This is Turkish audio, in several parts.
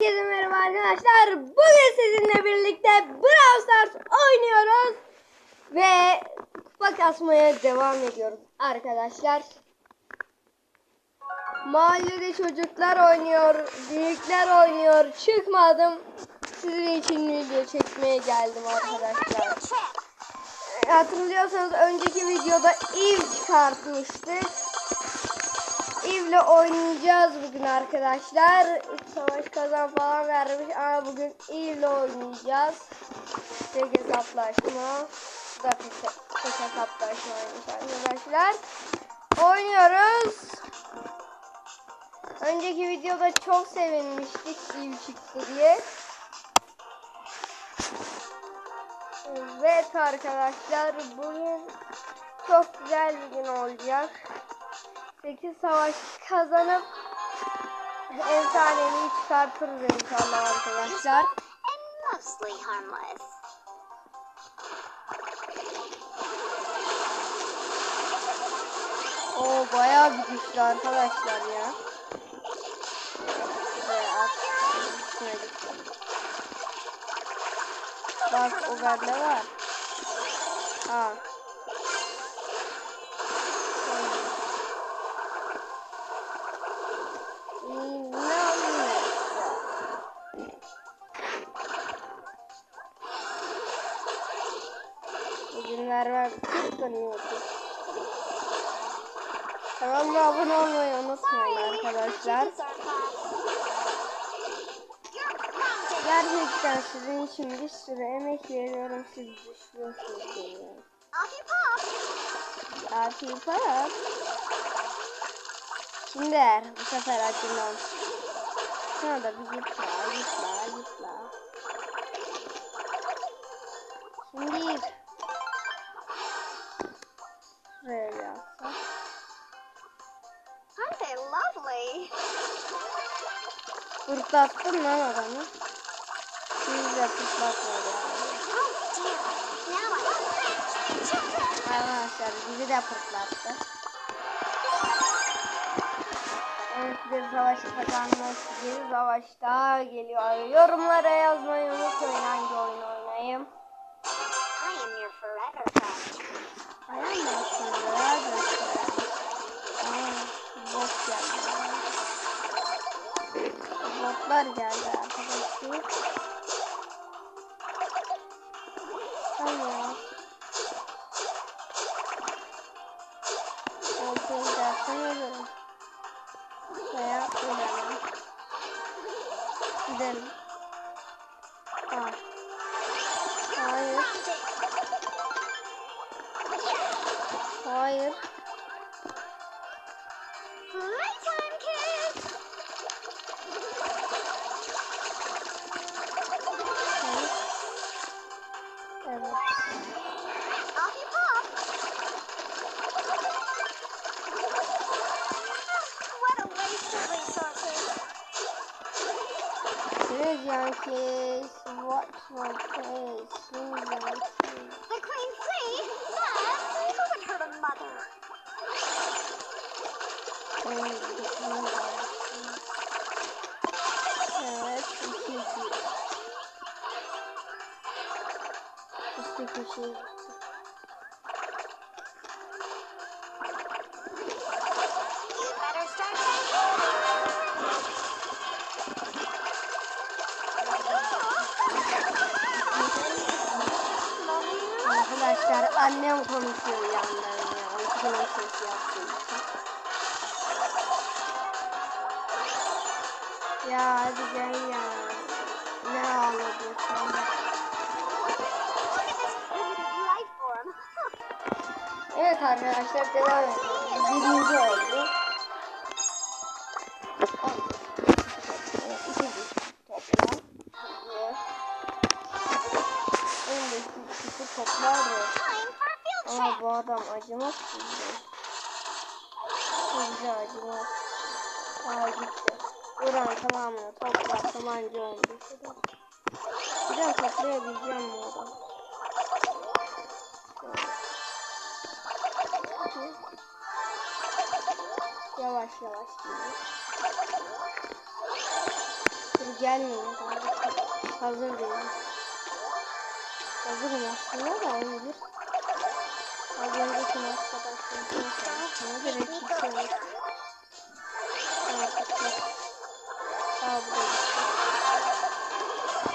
Herkese merhaba arkadaşlar. Bugün sizinle birlikte Brawl Stars oynuyoruz. Ve kupa kasmaya devam ediyoruz arkadaşlar. Mahallede çocuklar oynuyor, büyükler oynuyor. Çıkmadım. Sizin için video çekmeye geldim arkadaşlar. Hatırlıyorsanız önceki videoda Eve çıkartmıştık. Eve'le oynayacağız bugün arkadaşlar. Savaş kazan falan vermiş ama bugün Eve'le oynayacağız. Tek hesaplaşma. Bu da tek, tek arkadaşlar. Oynuyoruz. Önceki videoda çok sevinmiştik Eve çıktı diye. Evet arkadaşlar bugün çok güzel bir gün olacak. 8 savaş kazanıp efsanevi çıkartırız inşallah arkadaşlar. and mostly harmless. O bayağı bir güçlü arkadaşlar ya. Bak o bende var. Ha. Abone olmayı unutmayın arkadaşlar. Gerçekten sizin için bir sürü emek veriyorum. Siz düşüyorsunuz beni. Artı yaparım. Şimdi eğer bu sefer acımam. Şuna da bir git la, git la, git. Şimdi Şuraya bir atsak. Lovely? Fırtlattın lan adamı. Siz de fırtlatmadı abi. Oh. Arkadaşlar bizi de fırtlattı. Evet bir savaş kazanmak bir savaş daha geliyor. Yorumlara yazmayı unutmayın hangi oyun Gidelim. Ha. Hayır. Hayır. is my? What's my? Who's? The Queen Free? Yes! Who would hurt a mother? And the let's see. Let's see. Annem konuşuyor yandan ya. Uykudan ses yaptığı için. Ya hadi gel ya. Ne form. Evet arkadaşlar devam edelim. Birinci oldu. Aa gitti. Uran tamamını toplarsam anca. Bir daha toplayabileceğim bu adam. Yavaş yavaş gidiyor. gelmiyor kardeşim. Hazır değilim. Hazırım aslında da olabilir. Az önceki. Sana direkt kimse yok. Artık yok. Aa bu da gitti.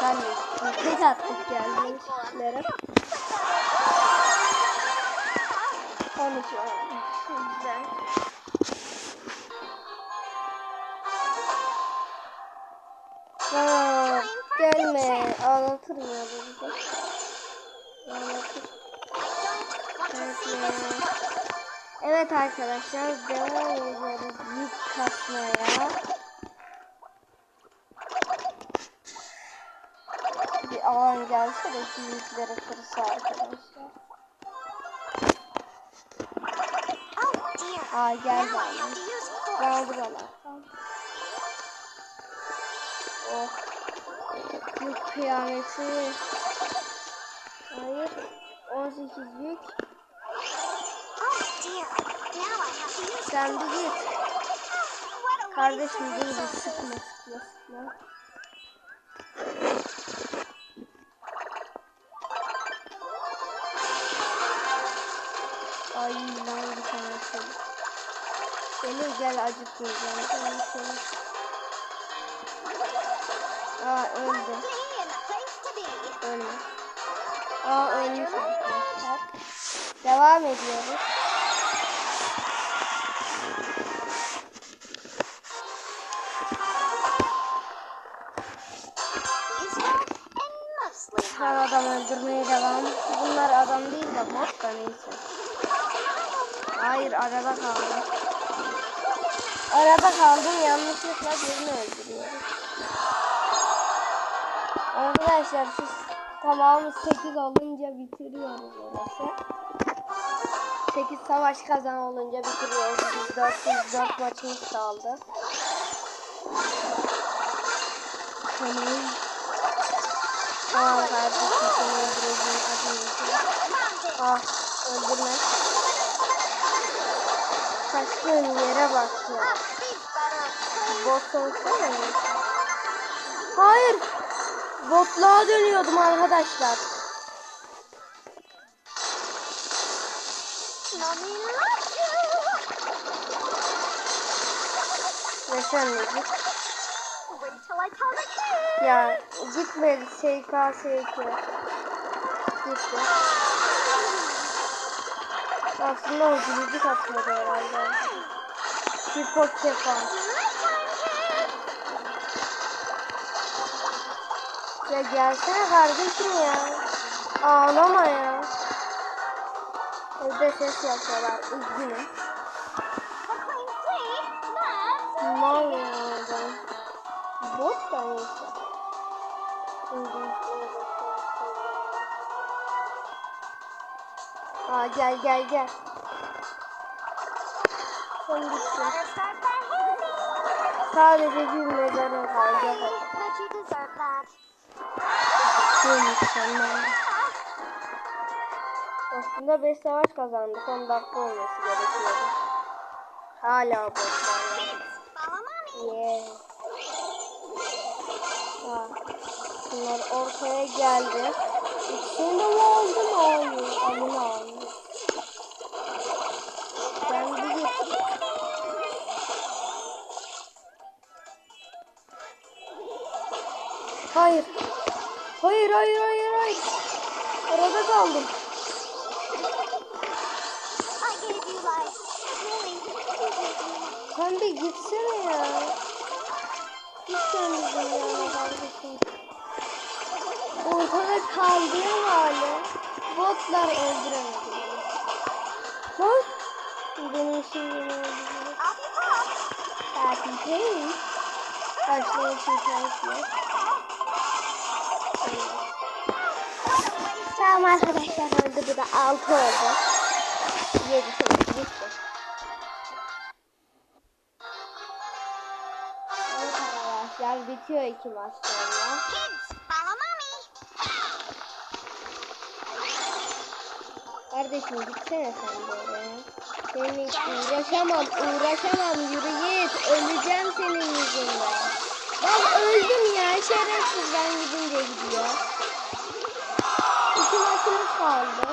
Sen de. Tek attık geldiğin kişilere. 13 olmuş. Güzel. Aa, gelme. Ağlatırım ya bu bizi. Ağlatır. Ya. Evet arkadaşlar devam ediyoruz yük kasmaya. Bir alan gelse de şu yükleri kırsa arkadaşlar. Aa gel bana. Kaldı bana. Oh. Yük kıyameti. Hayır. 18 yük. Sen bir git. Kardeşim dur bir sıkma sıkma sıkma. Ay lan bir tane şey. Seni gel acıtmayacağım. Seni seni. Aa öldü. Ölmüş. Aa ölmüş arkadaşlar. Devam ediyoruz. Öldürmeye devam. Bunlar adam değil de bot da neyse. Hayır arada kaldım. Arada kaldım yanlışlıkla birini öldürüyorum. Arkadaşlar siz tamamı 8 olunca bitiriyoruz orası. 8 savaş kazan olunca bitiriyoruz. Biz 4 4 maçımız kaldı. Tamam. Tamam kardeşim seni öldüreceğim. Hadi. Ah öldürme. Kaçtığın yere bak ya. Bot olsana ya. Hayır. Botluğa dönüyordum arkadaşlar. Mommy loves till I tell the kids. Ya gitmedi SK SK. Gitti. Aslında o gülücük atmadı herhalde. Hipot kefa. Ya gelsene kardeşim ya. Ağlama ya. Evde ses yapıyorlar. Üzgünüm. Mal ya. Bot da neyse. Aa gel gel gel. Sen gitsin. Sadece mezarın kalacak. Aslında 5 savaş kazandık. 10 dakika olması gerekiyordu. Hala mommy. Yeah. Bunlar ortaya geldi. İkisini de mi aldın? Hayır. Alını aldı. Sen bir git. Hayır. Hayır hayır hayır hayır. Arada kaldım. Sen bir gitsene ya. Git sen bizim yana kardeşim. Ortada kaldığım hali botlar öldüremedi. Bak. Benim şimdi öldürüyor? Başka bir şey yok. Tamam arkadaşlar öldü bu da 6 oldu. 7 8 bitti. Bitiyor iki maç sonra. Kids, follow mommy. Kardeşim gitsene sen de oraya. Seninle uğraşamam, uğraşamam. Yürü git. Öleceğim senin yüzünden. Bak öldüm ya. Herkes ben gidince gidiyor. İki maçımız kaldı.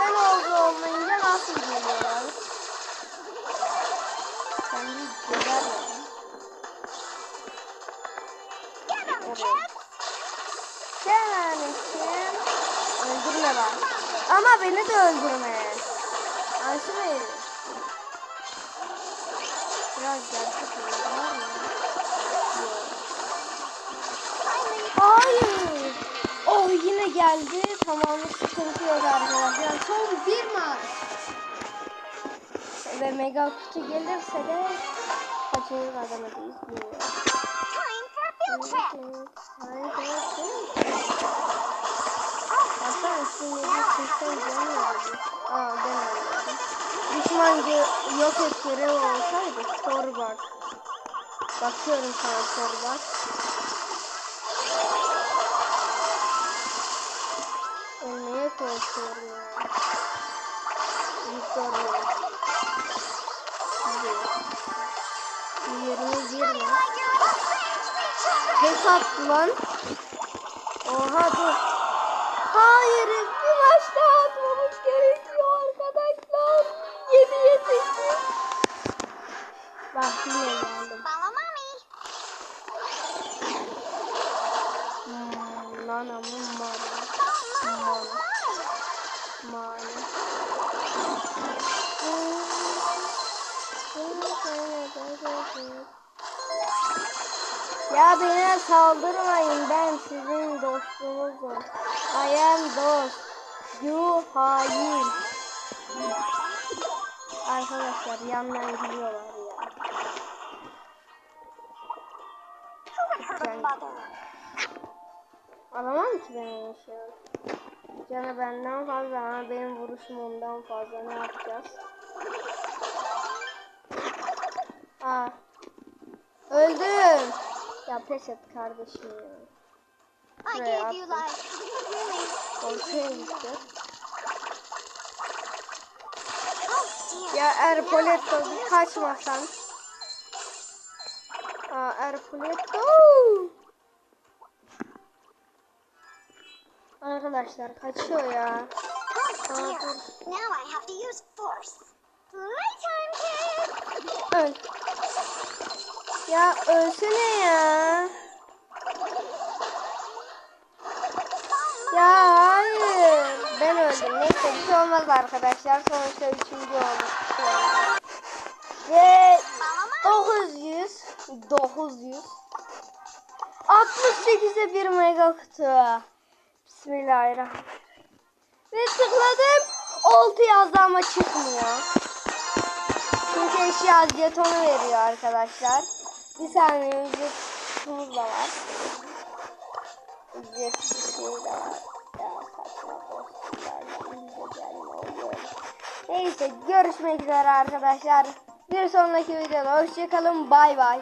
Ben oldu olmayınca nasıl geliyorlar? Ben bir kids. Gelmişim. Öldürme bak. Ama beni de öldürme. Anşı verir. Biraz gerçek var geldi. Tamam sıkıntı yok arkadaşlar. Son bir maç. Ve mega kutu gelirse de kaçıncı kazanırız bilmiyorum. Hatta üstünde bir kimse görmüyordu. Aa ben anladım. Düşman yok et görevi olsaydı soru bak. Bakıyorum sana soru bak. Ölmeye korkuyorum ya. Friends, reach Pes attı lan. Oha dur. Hayır dostunuzum. I am dost. You hain. Arkadaşlar yandan gülüyorlar ya. Mother? Alamam ki ben onu şey. Canı benden fazla ama benim vuruşum ondan fazla. Ne yapacağız? Aa. Öldüm. Ya pes et kardeşim ya. Life. Really? Ortaya gitti. Dear. Ya Erpoletto kaçmasan. Aa Erpoletto. Arkadaşlar kaçıyor ya. Dear. Now I have to use force. Playtime, kids. Öl. Ya ölsene. Ya bir şey olmaz arkadaşlar. Sonuçta üçüncü olduk. Ve Follow mommy. 900 900 68'e bir mega kutu. Bismillahirrahmanirrahim. Ve tıkladım. 6 yazdı ama çıkmıyor. Çünkü eşya jetonu veriyor arkadaşlar. Bir saniye ücret kutumuz da var. Ücretsiz şey var. Ya saçma dostlardan bize gelme oluyor. Neyse görüşmek üzere arkadaşlar. Bir sonraki videoda hoşçakalın. Bay bay.